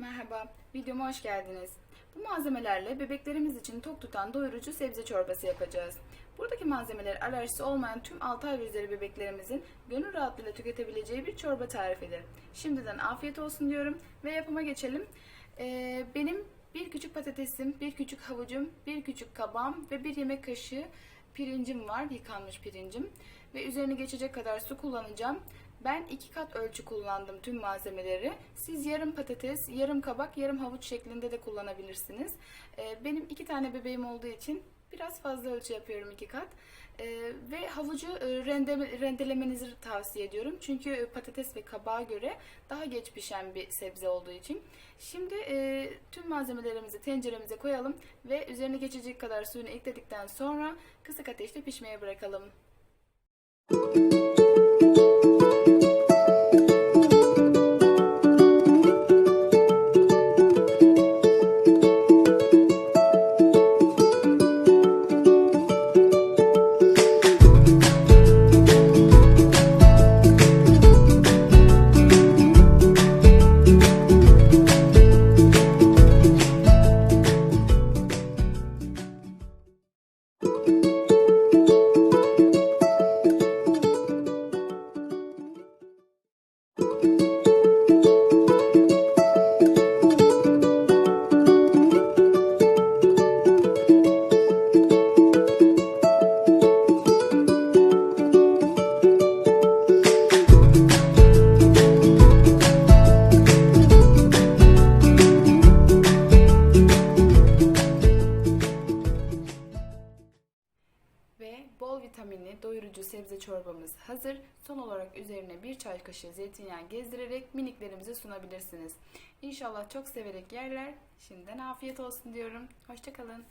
Merhaba, videoma hoş geldiniz. Bu malzemelerle bebeklerimiz için tok tutan doyurucu sebze çorbası yapacağız. Buradaki malzemeler alerjisi olmayan tüm 6 ay ve üzeri bebeklerimizin gönül rahatlığıyla tüketebileceği bir çorba tarifidir. Şimdiden afiyet olsun diyorum ve yapıma geçelim. Ee, benim bir küçük patatesim, bir küçük havucum, bir küçük kabağım ve bir yemek kaşığı pirincim var, yıkanmış pirincim. Ve üzerine geçecek kadar su kullanacağım. Ben iki kat ölçü kullandım tüm malzemeleri. Siz yarım patates, yarım kabak, yarım havuç şeklinde de kullanabilirsiniz. Ee, benim iki tane bebeğim olduğu için biraz fazla ölçü yapıyorum iki kat. Ee, ve havucu e, rende, rendelemenizi tavsiye ediyorum. Çünkü e, patates ve kabağa göre daha geç pişen bir sebze olduğu için. Şimdi e, tüm malzemelerimizi tenceremize koyalım ve üzerine geçecek kadar suyunu ekledikten sonra kısık ateşte pişmeye bırakalım. Thank you. Ve bol vitaminli doyurucu sebze çorbamız hazır. Son olarak üzerine bir çay kaşığı zeytinyağı gezdirerek miniklerimize sunabilirsiniz. İnşallah çok severek yerler. Şimdiden afiyet olsun diyorum. Hoşçakalın.